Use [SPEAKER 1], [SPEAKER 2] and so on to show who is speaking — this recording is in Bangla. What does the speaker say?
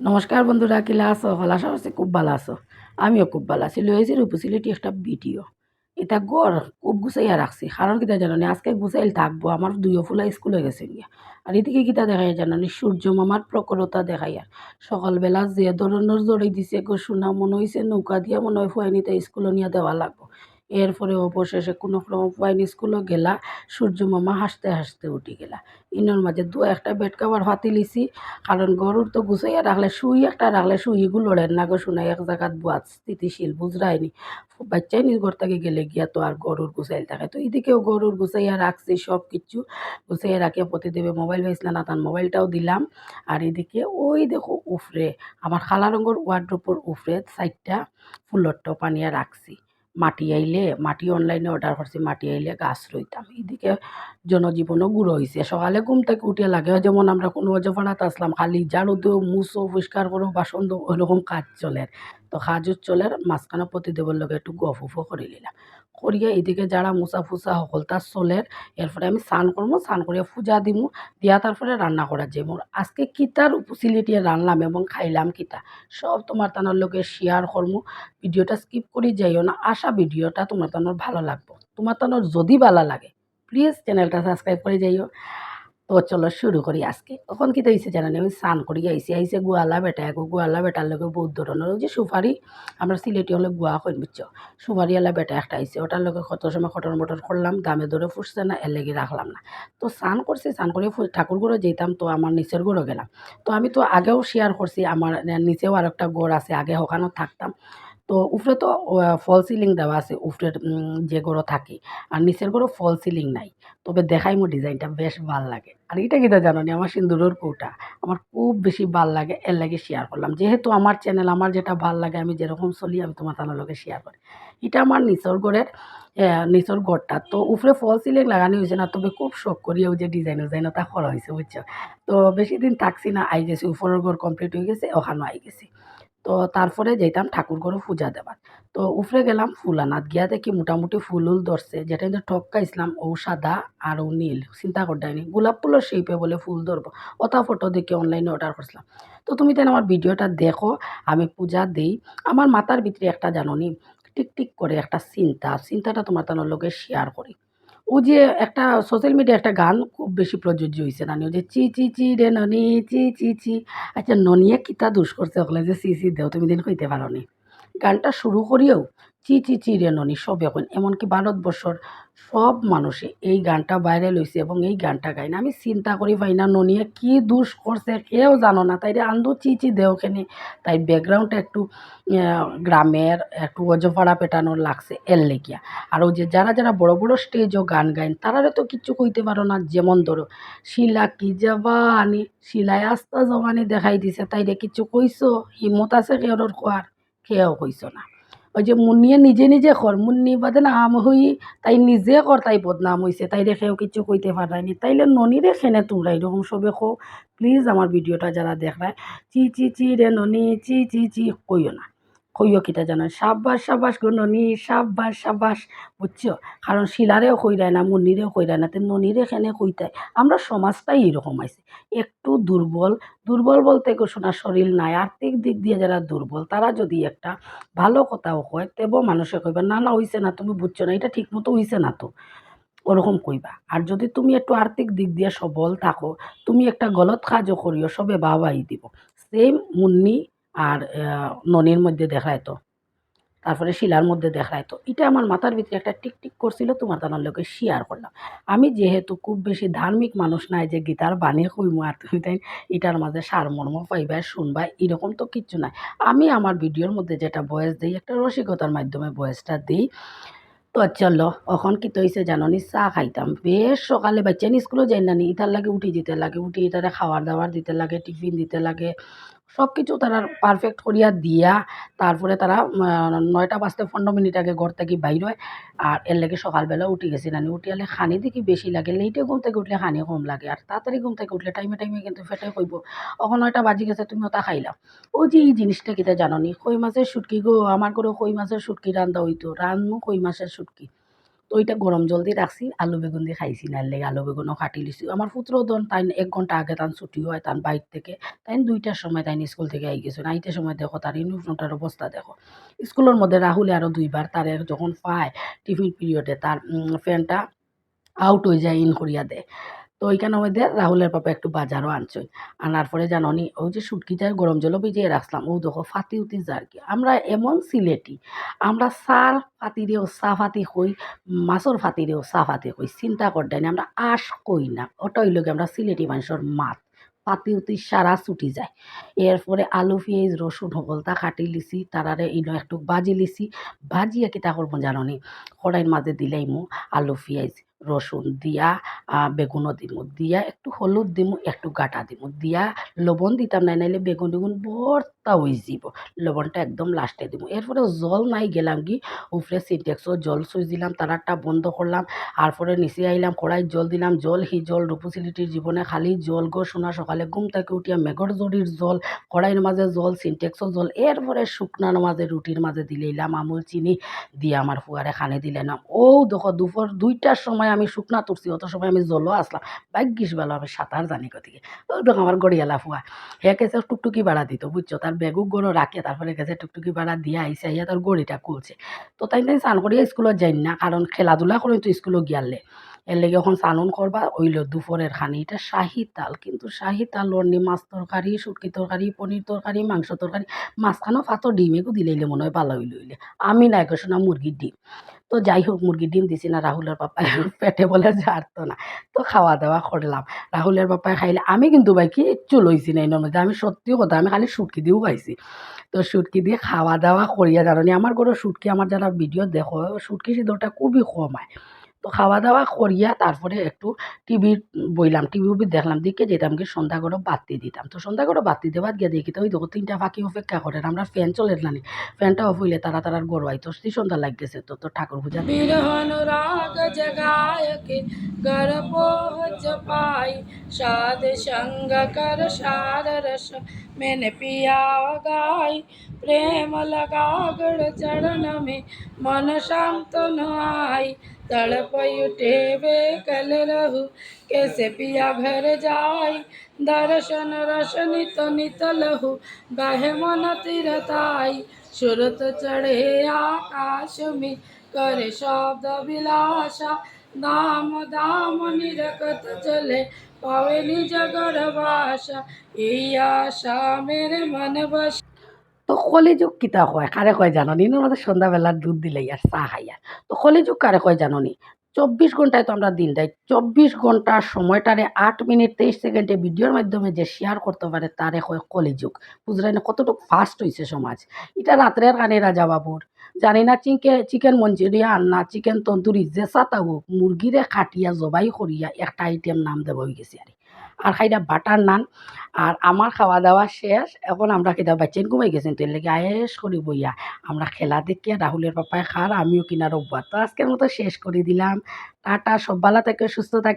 [SPEAKER 1] নমস্কার বন্ধুরা, কিলা আছো? হলা সবাই খুব ভালো আছো। আমিও খুব ভালো আছি। লয়েছি রূপসিলিটি একটা ভিডিও। এটা গড় খুব গুছাইয়া রাখছি। কারণ কিতা জানো আজকে গুছাইল থাকব। আমার দুইও ফুলা স্কুলে গেছে গিয়া। আর এদিকে কিতা দেখাই জানো সূর্য মামার প্রখরতা দেখাই আর সকালবেলা যে ধরনের জড়াই দিছে গো শোনা মনে হয়েছে নৌকা দিয়া মনে হয় ফুয়াইনিতে স্কুলে নিয়ে দেওয়া লাগবো। এরপরে অবশেষে কোনো রকম ফুয়াইনি স্কুলে গেলা, সূর্য মামা হাসতে হাসতে উঠি গেলা। ইনোর মাঝে দু একটা বেড কাভার ফাতি লিছি, কারণ গরুর তো গুছাইয়া রাখলে শুই একটা রাখলে শুইগুলো লড়েন না গো শোনাই, এক জায়গাত বুয়াত স্থিতিশীল, বুঝরাইনি। বাচ্চাই নিজ ঘর থেকে গেলে গিয়া তো আর গরুর গুছাইল থাকে। তো এদিকেও গরুর গুছাইয়া রাখছি সব কিছু গুছাইয়া রাখিয়া প্রতিদেবে মোবাইল পাইছিল না তার মোবাইলটাও দিলাম। আর এদিকে ওই দেখো উফরে, আমার খালা রঙের ওয়ার্ড্রোপর উফরে সাইডটা ফুলর টপ আনিয়া রাখছি। মাটি আইলে, মাটি অনলাইনে অর্ডার করছি, মাটি আইলে গাছ রইতাম। এদিকে জনজীবনও গুঁড়ো হয়েছে সকালে ঘুম থেকে উঠে লাগে, যেমন আমরা কোনো অজফাড়াতে আসলাম, খালি ঝাড়ু দিও মুসো পরিষ্কার করো বাসন দো ওইরকম কাজ চলে। তো কাজও চলে মাঝখানে প্রতিদেবের লগে একটু গফ উফও করে নিলাম করিয়া এদিকে যারা মুসা ফুসা সকল তার চলের এরপরে আমি স্নান করব স্নান করিয়া পূজা দিমু, দিয়া তারপরে রান্না করা যাইব আজকে কিতার উপসিলিটি রানলাম এবং খাইলাম কিতা। সব তোমার তানোর লগে শেয়ার করমু ভিডিওটা স্কিপ করে যাইও না, আশা ভিডিওটা তোমার তানোর ভালো লাগবো। তোমার তানোর যদি ভালো লাগে প্লিজ চ্যানেলটা সাবস্ক্রাইব করে যাইও। তো চলো শুরু করি আজকে। তখন কি হয়েছে জানেন, আমি স্নান করি আইসি আইসে গোয়ালা বেটা এক গোয়ালা বেটার লগে বহুত ধরনের। ওই যে সুপারি, আমরা সিলেটি হলে গোয়া কই বুঝছ? সুপারিওয়ালা বেটা একটা আইসে ওটার লগে কত সময় খটর মটর করলাম দামে ধরে ফুসছে না, এর লেগে রাখলাম না। তো স্নান করছি, স্নান করে ফু- ঠাকুর ঘরে যেতাম তো আমার নিচের ঘরে গেলাম। তো আমি তো আগেও শেয়ার করছি, আমার নিচেও আর একটা ঘর আছে, আগে ওখানেও থাকতাম। তো উপরে তো ফল সিলিং দেওয়া আছে উপরের যে গড়ো থাকে। আর নিচের গড়ো ফল সিলিং নাই। তবে দেখাই মোর ডিজাইনটা, বেশ ভালো লাগে। আর এটা কিটা জানো নি, আমার সিন্দুরের কৌটা, আমার খুব বেশি ভালো লাগে, এর লাগে শেয়ার করলাম। যেহেতু আমার চ্যানেল আমার যেটা ভালো লাগে, আমি যেরকম চলি, আমি তোমার তার লগে শেয়ার করি। এটা আমার নিচর গড়ের নিচর গড়টা। তো উপরে ফল সিলিং লাগানো হয়েছে না, তবে খুব শখ করিয়া ওই যে ডিজাইন ডিজাইন তা করা হয়েছে, বুঝছ? তো বেশি দিন থাকছি না, আই গেছি, উপরের ঘর কমপ্লিট হয়ে গেছে, ওখানেও আই গেছি। তো তারপরে যাইতাম ঠাকুর ঘরে পূজা দেবার। তো উফরে গেলাম ফুল আনাত গিয়া দেখি মোটামুটি ফুল উল ধরছে, যেটা কিন্তু ঠক্কা ইসলাম, ও সাদা আর ও নীল, চিন্তা করতাইনি গোলাপ ফুলের শেপে বলে ফুল ধরবো, ওটা ফটো দেখে অনলাইনে অর্ডার করছিলাম। তো তুমি তেন আমার ভিডিওটা দেখো, আমি পূজা দিই। আমার মাথার ভিতরে একটা জাননি টিক টিক করে একটা চিন্তা, চিন্তাটা তোমার তানোর লোকের শেয়ার করি। ও যে একটা সোশ্যাল মিডিয়া একটা গান খুব বেশি প্রযোজ্য হয়েছে নানি, ও যে চি চি চি রে ননি, চি চি চি। আচ্ছা ননিয়ে কিতা দুষ করছে ওগুলো যে চি চি দেও, তুমি দিন কইতে পারো নি। গানটা শুরু করিয়েও চি চি চি, রে, ননি, সব এখন। এমনকি ভারতবর্ষর সব মানুষে এই গানটা বাইরে লইছে এবং এই গানটা গায় না। আমি চিন্তা করি পাই না, ননিয়ে কি দুষ করছে কেউ জানো না। তাই আন্দো চি চি, দেও দেওখানে তাই ব্যাকগ্রাউন্ডটা একটু গ্রামের একটু অজপাড়া পেটানোর লাগছে এর লেগিয়া। আর ওই যে যারা যারা বড় বড় স্টেজও গান গাইন তারারে তো কিচ্ছু কইতে পারো না। যেমন ধরো, শিলা কি জবানি, শিলায় আস্তা জবানি দেখাই দিছে। তাইরে কিচ্ছু কইছো? হিম্মত আছে কেউর খোয়ার কেউ কইছো না। ওই যে মুন্নিয়ে নিজে নিজে কর, মুন্নি বাদে নাম হই তাই নিজে কর তাই বদনাম হয়েছে তাই দেখেও কিছু কইতে পারায়নি তাইলে ননিরে খেনে তোমরা এরকম সবে কো প্লিজ আমার ভিডিওটা যারা দেখায় চি চি চি রে ননি, চি চি চি কইও না। কইও কিটা জানো? সাব্বাস সাব্বাস গো ননি, সাব্বাস সাব্বাস। বুঝছ? কারণ শিলারেও কইরায় না, মুন্নিরেও কইরায় না, তো ননিরে খেনে কইতায়? আমরা সমাজটাই এরকম আছে একটু দুর্বল দুর্বল বলতে গো শোনা, শরীর নাই। আর্থিক দিক দিয়ে যারা দুর্বল, তারা যদি একটা ভালো কথাও কয়, তেবো মানুষে কইবা, না না, হইছে না, তুমি বুঝছ না, এটা ঠিক মতো হইছে না তো। ওরকম কইবা। আর যদি তুমি একটু আর্থিক দিক দিয়ে সবল থাকো, তুমি একটা গলত কাজও করিও, সবে বাবাই দিব। সেম মুন্নি আর ননির মধ্যে দেখায় তো তারপরে শিলার মধ্যে দেখায় তো এটা আমার মাথার ভিতরে একটা টিক টিক করছিল, তোমার তার লোকে শেয়ার করলাম। আমি যেহেতু খুব বেশি ধার্মিক মানুষ নাই যে গীতার বাণী কইমু আর তুমি তাই এটার মাঝে সারমর্ম পাইবা শুনবা এরকম তো কিচ্ছু নাই। আমি আমার ভিডিওর মধ্যে যেটা বয়স দিই, একটা রসিকতার মাধ্যমে বয়সটা দিই, তো চলো, এখন কি তৈছে জাননি, চা খাইতাম। বেশ সকালে বাচ্চা স্কুলে যাই না নি ইতার লাগে উঠি দিতে লাগে, উঠি ইতারে খাবার দাবার দিতে লাগে, টিফিন দিতে লাগে সব কিছু তারা পারফেক্ট করিয়া দিয়া তারপরে তারা নয়টা বাজতে পনেরো মিনিট আগে ঘর থেকে বাইর হয়। আর এর লাগে সকালবেলা উঠি গেছি নানি। উঠিয়ালে খানি দেখি বেশি লাগে লেটে ঘুম থেকে উঠলে খানি কম লাগে। আর তাড়াতাড়ি ঘুম থেকে উঠলে টাইমে টাইমে কিন্তু ফেটে কইব এখন নয়টা বাজি গেছে তুমি ওটা খাইলাম ওই যে এই জিনিসটা কিটা জানো নি কই মাছের শুটকি গো, আমার করে কই মাছের শুটকি রান্দা হইতো। রান্নু কই মাছের শুটকি। তো ওইটা গরম জল দিয়ে রাখছি, আলু বেগুন দিয়ে খাইছি। না লেগে আলু বেগুনও কাটি লিছি। আমার পুত্রও দন তাই এক ঘণ্টা আগে তান ছুটি হয় তান বাইর থেকে। তাই দুইটার সময় তাই স্কুল থেকে আই গেছে। নাইটের সময় দেখো তার ইউনিফর্মটার অবস্থা দেখো। স্কুলের মধ্যে রাহুলে আরও দুইবার তার যখন পায় টিফিন পিরিয়ডে তার ফ্যানটা আউট হয়ে যায় ইন করিয়া দেয়। তো ওইখানের মধ্যে রাহুলের পাপা একটু বাজারও আনছই আনার পরে জাননি ওই যে সুটকিটা গরম জলও ভিজিয়ে রাখলাম ও দেখো ফাতি উতি যার কি। আমরা এমন সিলেটি, আমরা সার ফাতিরেও চা ফাতি কই মাছর ফাতিরেও চা ফাতি কই চিন্তা করতেন আমরা আশ কই না। ওটা হইল কি আমরা সিলেটি মানুষের মাত। পাতি উতি সারা ছুটি যায়। এরপরে আলু, পেঁয়াজ, রসুন সকলটা কাটি লিছি, তারারে ইনো একটু বাজি লিছি। ভাজিয়া কিতা করব জাননি কড়াইয়ের মাঝে দিলেই মু আলু, পেঁয়াজ রসুন দিয়া বেগুনও দিমু দিয়া, একটু হলুদ দিমু, একটু গাটা দিমু দিয়া, লবণ দিতাম নাই নাইলে বেগুন বেগুন ভর্তা হয়ে যাব। লবণটা একদম লাস্টে দিমু। এরপরে জল নাই গেলাম কি, উপরে সিনটেক্সও জল সুইচ দিলাম, তারাটা বন্ধ করলাম তারপরে নিচে আইলাম কড়াই জল দিলাম, জল হি জল রূপসিলিটির জীবনে খালি জল গো শোনা সকালে ঘুম থেকে উঠিয়া মেঘর জড়ির জল কড়াইয়ের মাঝে জল সিনটেক্সও জল, এরপরে শুকনার মাঝে রুটির মাঝে দিলাম আমুল চিনি দিয়ে আমার ফুয়ারে খানে দিলে না ও দেখো দুপুর দুইটার সময় আমি শুকনা তুলছি অত সময় আমি জলও আসলাম ভাগ্যিস বেলা, আমি সাঁতার জানি কোথেকে ও দেখো আমার গড়িয়ালা ফুয়া হে গেছে টুকটুকি ভাড়া দিত, বুঝছ? তার বেগু গড়ো রাখে, তারপরে গেছে টুকটুকি ভাড়া দিয়ে আইসে আইয়া তার গড়িটা খুলছে। তো তাই তাই স্নান করিয়া স্কুলত যাই না, কারণ খেলাধুলা করে তো স্কুলে গিয়ালে। এর লেগে এখন স্নান করবা ওইল দুপুরের খানি। এটা শাহি তাল, কিন্তু শাহি তাল নি মাছ তরকারি, শুটকি তরকারি, পনির তরকারি, মাংস তরকারি, মাঝখানেও ফাতো ডিম, এগু দিলেইলে মনে হয় ভালো হইলে আমি নাই কৈছো না মুরগির ডিম। তো যাই হোক মুরগি ডিম দিছি না, রাহুলের পাপায় পেটে বলে জারতো না। তো খাওয়া দাওয়া করলাম। রাহুলের পাপায় খাইলে, আমি কিন্তু ভাই কিচ্ছু লইছি না এর মধ্যে আমি সত্যি কথা, আমি খালি সুটকি দিয়েও খাইছি। তো সুটকি দিয়ে খাওয়া দাওয়া করিয়া জানি আমার ঘরে সুটকি আমার যারা ভিডিও দেখো সুটকি সিদ্ধটা খুবই কম হয়। তো খাওয়া দাওয়া করিয়া তারপরে একটু টিভি বইলাম। টিভি দেখলাম দিকে যেতাম কি সন্ধ্যা করে বাতি দিতাম। তো সন্ধ্যা করে বাতি দেওয়ার গিয়ে দেখি তো ওই দেখো তিনটা ফাঁকি অপেক্ষা করে আমরা ফ্যান চলে না ফ্যানটা অফ হইলে তারা তারা গরবাই তো সেই সন্ধ্যা লাগতেছে তো তো ঠাকুর পূজা
[SPEAKER 2] সাদ সার রস মেনে পিয়া গাই। প্রেম লগা চরণ মে মন শান্ত নাই। તડપઈ ઉઠેવે કલ રહુ કેસે પિયા ઘર જાય દર્શન રસ નિત નિત લહુ ગહે મન તિરતાઈ સુરત ચઢે આકાશ મી કરે શબ્દ વિલાસા નામ દામ નિરકત ચલે પાવે નિજ ગર્ભાષા એ આશા મેરે મન બસ
[SPEAKER 1] তো কলিযুগ কিতা কয়? কারে কয় জাননি? না সন্ধ্যাবেলার দুধ দিলে আর চা খাইয়া তো কলিযুগ কারে কয় জাননি? চব্বিশ ঘন্টায় তো আমরা দিন দেয় চব্বিশ ঘণ্টার সময়টারে আট মিনিট তেইশ সেকেন্ডে ভিডিওর মাধ্যমে যে শেয়ার করতে পারে তারে কয় কলিযুগ বুঝলেন কতটুকু ফাস্ট হয়েছে সমাজ। এটা রাত্রের কানে রাজা বাবুর জানি না চিকেন চিকেন মঞ্চুরিয়ান না চিকেন তন্দুরি যে হোক মুরগিরে কাটিয়া জবাই করিয়া একটা আইটেম নাম দেব হয়ে গেছে আর আর খাইটা বাটার নান। আর আমার খাওয়া দাওয়া শেষ। এখন আমরা খেতে বাচ্চান ঘুমাই গেছেন তো লেগে আয়েস করি বইয়া আমরা খেলা দেখিয়া রাহুলের পাপায় খার আমিও কিনার অভ্যাস তো আজকের মতো শেষ করে দিলাম। টাটা, সব ভালো থেকে, সুস্থ থাকে।